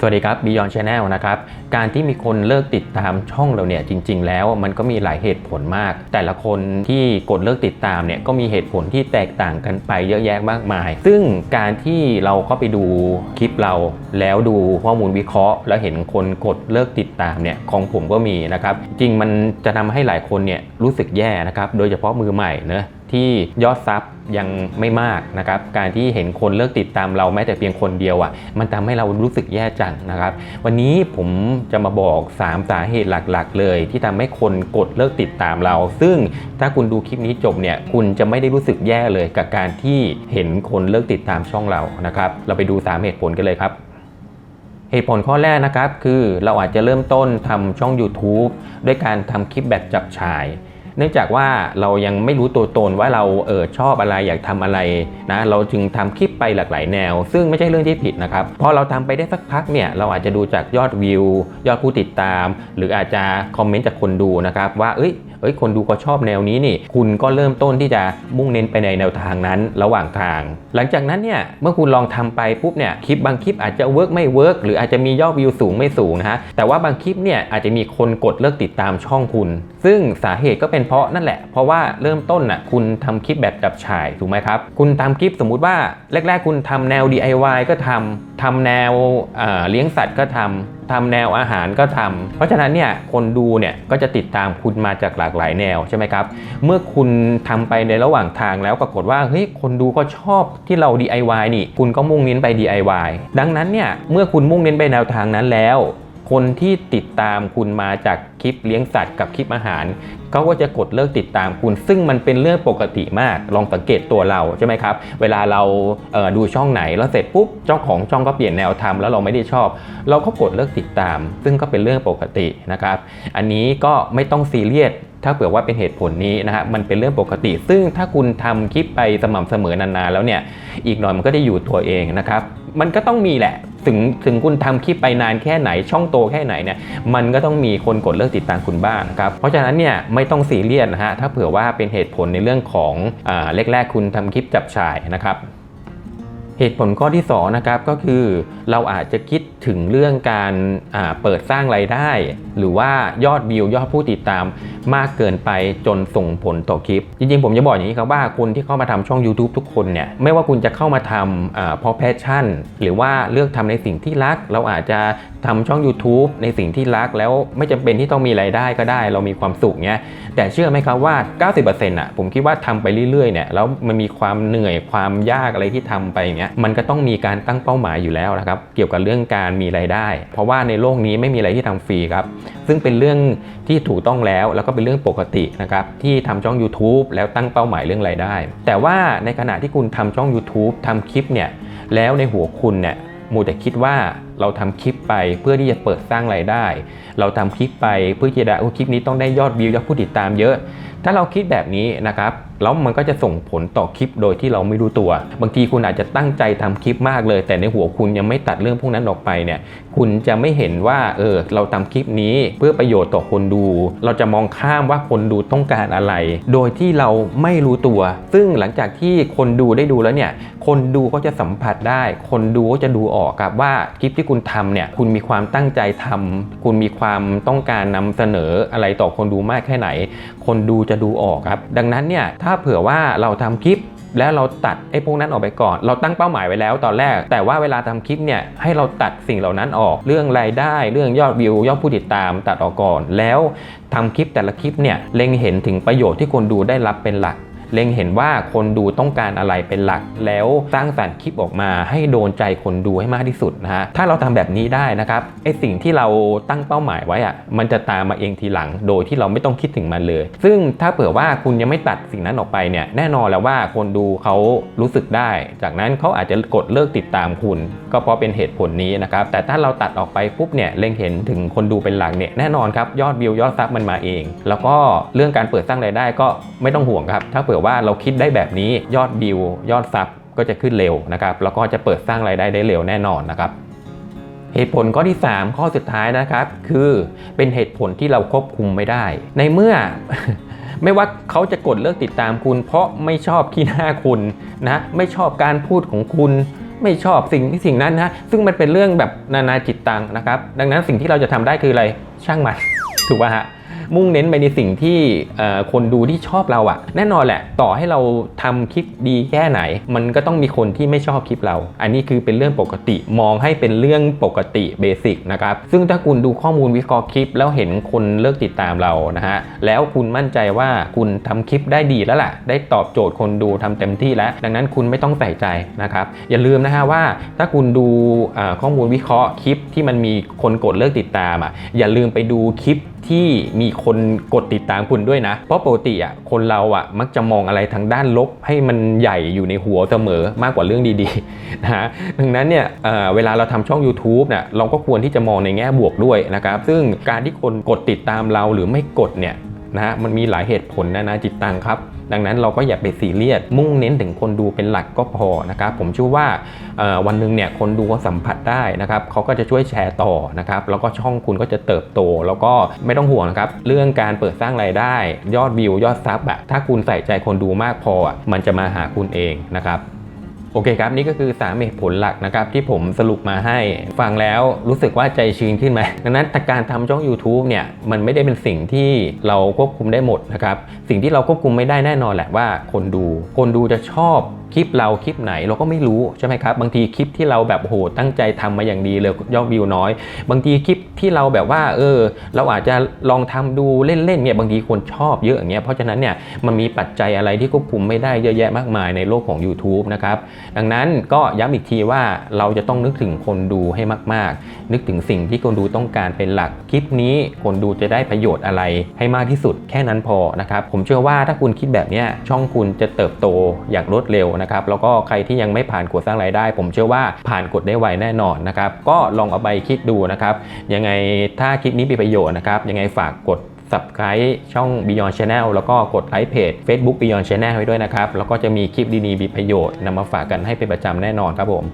สวัสดีครับ Beyond Channel นะครับ การที่มีคนเลิกติดตามช่องเราเนี่ยจริง ๆ แล้วมันก็มีหลายเหตุผลมาก แต่ละคนที่กดเลิกติดตามเนี่ยก็มีเหตุผลที่แตกต่างกันไปเยอะแยะมากมาย ซึ่งการที่เราก็ไปดูคลิปเรา แล้วดูข้อมูลวิเคราะห์ แล้วเห็นคนกดเลิกติดตามเนี่ยของผมก็มีนะครับ จริงมันจะทำให้หลายคนเนี่ยรู้สึกแย่นะครับโดยเฉพาะมือใหม่เนอะ ที่ยอดซับยังไม่มากนะครับการที่เห็นคนเลิกติดตามเราแม้แต่เพียงคนเดียวอะ่ะมันทำให้เรารู้สึกแย่จังนะครับ วันนี้ผมจะมาบอก 3 สาเหตุหลักๆ เลย ที่ทำให้คนกดเลิกติดตามเรา ซึ่งถ้าคุณดูคลิปนี้จบเนี่ยคุณจะไม่ได้รู้สึกแย่เลยกับการที่เห็นคนเลิกติดตามช่องเรานะครับเราไปดู 3 เหตุผลกันเลยครับเหตุผลข้อแรกนะครับคือเราอาจจะเริ่มต้นทำช่อง YouTube ด้วยการทำคลิปแบบจับฉาย เนื่องจากว่าเรายังไม่รู้ตัวตนว่าเราเออชอบอะไรอยากทำอะไรนะเราจึงทำคลิปไปหลากหลายแนว ซึ่งไม่ใช่เรื่องที่ผิดนะครับพอเราทำไปได้สักพักเนี่ยเราอาจจะดูจากยอดวิว ยอดผู้ติดตาม หรืออาจจะคอมเมนต์จากคนดูนะครับว่าเอ้ยเอ้ยคนดูก็ชอบแนวนี้นี่ คุณก็เริ่มต้นที่จะมุ่งเน้นไปในแนวทางนั้นระหว่างทาง หลังจากนั้นเนี่ยเมื่อคุณลองทำไปปุ๊บเนี่ยคลิปบางคลิปอาจจะเวิร์กไม่เวิร์กหรืออาจจะมียอดวิวสูงไม่สูงนะฮะแต่ว่าบางคลิปเนี่ยอาจจะมีคนกดเลิกติดตามช่องคุณ ซึ่งสาเหตุก็เป็นเพราะนั่นแหละ เพราะว่าเริ่มต้นน่ะคุณทำคลิปแบบจับฉายถูกไหมครับ คุณทำคลิปสมมุติว่าแรก ๆ คุณทำแนว DIY ก็ทำทำแนวเเลี้ยงสัตว์ก็ทำทำแนวอาหารก็ทำเพราะฉะนั้นเนี่ยคนดูเนี่ยก็จะติดตามคุณมาจากหลากหลายแนวใช่ไหมครับ เมื่อคุณทำไปในระหว่างทางแล้วปรากฏว่าเฮ้ยคนดูก็ชอบที่เรา DIY นี่ คุณก็มุ่งเน้นไป DIY ดังนั้นเนี่ยเมื่อคุณมุ่งเน้นไปแนวทางนั้นแล้ว คนที่ติดตามคุณมาจากคลิปเลี้ยงสัตว์กับคลิปอาหารเขาก็จะกดเลิกติดตามคุณ ซึ่งมันเป็นเรื่องปกติมาก ลองสังเกตตัวเราใช่ไหมครับ เวลาเราเดูช่องไหนแล้วเสร็จปุ๊บเจ้าของช่องก็เปลี่ยนแนวทำแล้วเราไม่ได้ชอบ เราก็กดเลิกติดตาม ซึ่งก็เป็นเรื่องปกตินะครับ อันนี้ก็ไม่ต้องซีเรียสถ้าเผื่อว่าเป็นเหตุผลนี้นะฮะมันเป็นเรื่องปกติ ซึ่งถ้าคุณทำคลิปไปสม่ำเสมอนานๆแล้วเนี่ย อีกหน่อยมันก็ได้อยู่ตัวเองนะครับ มันก็ต้องมีแหละ ถึงถึงคุณทำคลิปไปนานแค่ไหนช่องโตแค่ไหนเนี่ยมันก็ต้องมีคนกดเลิกติดตามคุณบ้างนะครับเพราะฉะนั้นเนี่ยไม่ต้องซีเรียสนะฮะถ้าเผื่อว่าเป็นเหตุผลในเรื่องของอ่าแรกๆ คุณทำคลิปจับฉายนะครับ เหตุผลข้อที่2นะครับก็คือเราอาจจะคิด ถึงเรื่องการเปิดสร้างไรายได้ หรือว่ายอดวิวยอดผู้ติดตามมากเกินไปจนส่งผลต่อคลิป จริงๆ ผมจะบอกอย่างนี้ครับว่าคนที่เข้ามาทำช่อง YouTube ทุกคนเนี่ยไม่ว่าคุณจะเข้ามาทำเพราะแพชชั่น หรือว่าเลือกทำในสิ่งที่รัก เราอาจจะทำช่อง YouTube ในสิ่งที่รักแล้วไม่จำเป็นที่ต้องมีรายได้ก็ได้ เรามีความสุขเนี้ยแต่เชื่อไหมครับว่า 90%อะผมคิดว่าทำไปเรื่อยๆเนี่ยแล้วมันมีความเหนื่อยความยากอะไรที่ทำไปเงี้ยมันก็ต้องมีการตั้งเป้าหมายอยู่แล้วนะครับเกี่ยวกับเรื่องการมีรายได้ เพราะว่าในโลกนี้ไม่มีอะไรที่ทำฟรีครับ ซึ่งเป็นเรื่องที่ถูกต้องแล้ว แล้วก็เป็นเรื่องปกตินะครับที่ทำช่อง YouTube แล้วตั้งเป้าหมายเรื่องรายได้ แต่ว่าในขณะที่คุณทำช่อง YouTube ทำคลิปเนี่ยแล้วในหัวคุณเนี่ยมูแต่คิดว่าเราทำคลิปไปเพื่อที่จะเปิดสร้างรายได้ เราทำคลิปไปเพื่อที่จะโอ้คลิปนี้ต้องได้ยอดวิวยอดผู้ติดตามเยอะ ถ้าเราคิดแบบนี้นะครับ แล้วมันก็จะส่งผลต่อคลิปโดยที่เราไม่รู้ตัว บางทีคุณอาจจะตั้งใจทำคลิปมากเลย แต่ในหัวคุณยังไม่ตัดเรื่องพวกนั้นออกไปเนี่ยคุณจะไม่เห็นว่าเออเราทำคลิปนี้เพื่อประโยชน์ต่อคนดู เราจะมองข้ามว่าคนดูต้องการอะไร โดยที่เราไม่รู้ตัว ซึ่งหลังจากที่คนดูได้ดูแล้วเนี่ยคนดูก็จะสัมผัสได้ คนดูก็จะดูออกครับว่าคลิปที่คุณทำเนี่ยคุณมีความตั้งใจทำคุณมีความต้องการนำเสนออะไรต่อคนดูมากแค่ไหน คนดูจะดูออกครับ ดังนั้นเนี่ยถ้า้าเผื่อว่าเราทำคลิปแล้วเราตัดไอ้พวกนั้นออกไปก่อน เราตั้งเป้าหมายไว้แล้วตอนแรก แต่ว่าเวลาทำคลิปเนี่ยให้เราตัดสิ่งเหล่านั้นออก เรื่องรายได้ เรื่องยอดวิวยอดผู้ติดตามตัดออกก่อน แล้วทำคลิปแต่ละคลิปเนี่ยเล็งเห็นถึงประโยชน์ที่คนดูได้รับเป็นหลัก เล็งเห็นว่าคนดูต้องการอะไรเป็นหลัก แล้วสร้างสรรค์คลิปออกมา ให้โดนใจคนดูให้มากที่สุดนะฮะถ้าเราทำแบบนี้ได้นะครับไอสิ่งที่เราตั้งเป้าหมายไว้อะมันจะตามมาเองทีหลัง โดยที่เราไม่ต้องคิดถึงมันเลย ซึ่งถ้าเผื่อว่าคุณยังไม่ตัดสิ่งนั้นออกไปเนี่ยแน่นอนแล้วว่าคนดูเขารู้สึกได้ จากนั้นเขาอาจจะกดเลิกติดตามคุณ ก็เพราะเป็นเหตุผลนี้นะครับแต่ถ้าเราตัดออกไปปุ๊บเนี่ยเล็งเห็นถึงคนดูเป็นหลักเนี่ยแน่นอนครับยอดวิวยอดซับมันมาเอง แล้วก็เรื่องการเปิดสร้างรายได้ก็ไม่ต้องห่วงครับถ้าเผื่อว่าเราคิดได้แบบนี้ยอดวิวยอดซับก็จะขึ้นเร็วนะครับแล้วก็จะเปิดสร้างรายได้ได้เร็วแน่นอนนะครับเหตุผลข้อที่ 3 ข้อสุดท้ายนะครับ คือเป็นเหตุผลที่เราควบคุมไม่ได้ ในเมื่อไม่ว่าเขาจะกดเลิกติดตามคุณ เพราะไม่ชอบขี้หน้าคุณนะไม่ชอบการพูดของคุณไม่ชอบสิ่งที่สิ่งนั้นนะซึ่งมันเป็นเรื่องแบบนานาจิตตังนะครับ ดังนั้นสิ่งที่เราจะทำได้คืออะไรช่างมันถูกป่ะฮะ มุ่งเน้นไปในสิ่งที่คนดูที่ชอบเราอะแน่นอนแหละ ต่อให้เราทำคลิปดีแค่ไหน มันก็ต้องมีคนที่ไม่ชอบคลิปเรา อันนี้คือเป็นเรื่องปกติมองให้เป็นเรื่องปกติเบสิกนะครับซึ่งถ้าคุณดูข้อมูลวิเคราะห์คลิป แล้วเห็นคนเลิกติดตามเรานะฮะแล้วคุณมั่นใจว่าคุณทำคลิปได้ดีแล้วล่ะ ได้ตอบโจทย์คนดูทำเต็มที่แล้ว ดังนั้นคุณไม่ต้องใส่ใจนะครับอย่าลืมนะฮะว่าถ้าคุณดูข้อมูลวิเคราะห์คลิปที่มันมีคนกดเลิกติดตามอะอย่าลืมไปดูคลิป ที่มีคนกดติดตามคุณด้วยนะ เพราะปกติอะคนเราอะมักจะมองอะไรทางด้านลบให้มันใหญ่อยู่ในหัวเสมอมากกว่าเรื่องดีๆนะฮะดังนั้นเนี่ยเเวลาเราทำช่อง y o u t u เนี่ยเราก็ควรที่จะมองในแง่บวกด้วยนะครับ ซึ่งการที่คนกดติดตามเราหรือไม่กดเนี่ย นะฮะมันมีหลายเหตุผลนะนะจิตตังครับ ดังนั้นเราก็อย่าไปซีเรียสมุ่งเน้นถึงคนดูเป็นหลักก็พอนะครับผมเชื่อว่าวันหนึ่งเนี่ยคนดูเขาสัมผัสได้นะครับเขาก็จะช่วยแชร์ต่อนะครับแล้วก็ช่องคุณก็จะเติบโต แล้วก็ไม่ต้องห่วงนะครับเรื่องการเปิดสร้างรายได้ ยอดวิวยอดซับอะถ้าคุณใส่ใจคนดูมากพอมันจะมาหาคุณเองนะครับ โอเคครับ นี่ก็คือ3เหตุผลหลักนะครับ ที่ผมสรุปมาให้ฟังแล้วรู้สึกว่าใจชื้นขึ้นไหมดังนั้นแต่การทำช่อง YouTube เนี่ยมันไม่ได้เป็นสิ่งที่เราควบคุมได้หมดนะครับ สิ่งที่เราควบคุมไม่ได้แน่นอนแหละว่าคนดู คนดูจะชอบ คลิปเราคลิปไหนเราก็ไม่รู้ใช่ไหมครับบางทีคลิปที่เราแบบโหตั้งใจทำมาอย่างดีเลยยอดวิวน้อย บางทีคลิปที่เราแบบว่า เออ เราอาจจะลองทำดูเล่นๆเนี่ยบางทีคนชอบเยอะอย่างเงี้ยเพราะฉะนั้นเนี่ยมันมีปัจจัยอะไรที่ควบคุมไม่ได้เยอะแยะมากมายในโลกของ YouTube นะครับดังนั้นก็ย้ำอีกทีว่าเราจะต้องนึกถึงคนดูให้มาก ๆ นึกถึงสิ่งที่คนดูต้องการเป็นหลักคลิปนี้คนดูจะได้ประโยชน์อะไรให้มากที่สุดแค่นั้นพอนะครับผมเชื่อว่าถ้าคุณคิดแบบเนี้ยช่องคุณจะเติบโตอย่างรวดเร็วนะครับแล้วก็ใครที่ยังไม่ผ่านกฎสร้างรายได้ ผมเชื่อว่าผ่านกฎได้ไวแน่นอนนะครับก็ลองเอาไปคิดดูนะครับยังไงถ้าคลิปนี้มีประโยชน์นะครับยังไงฝากกด subscribe ช่อง Beyond Channel แล้วก็กดไลค์เพจ Facebook Beyond Channel ไว้ด้วยนะครับ แล้วก็จะมีคลิปดีๆมีประโยชน์นำมาฝากกันให้เป็นประจำแน่นอนครับผม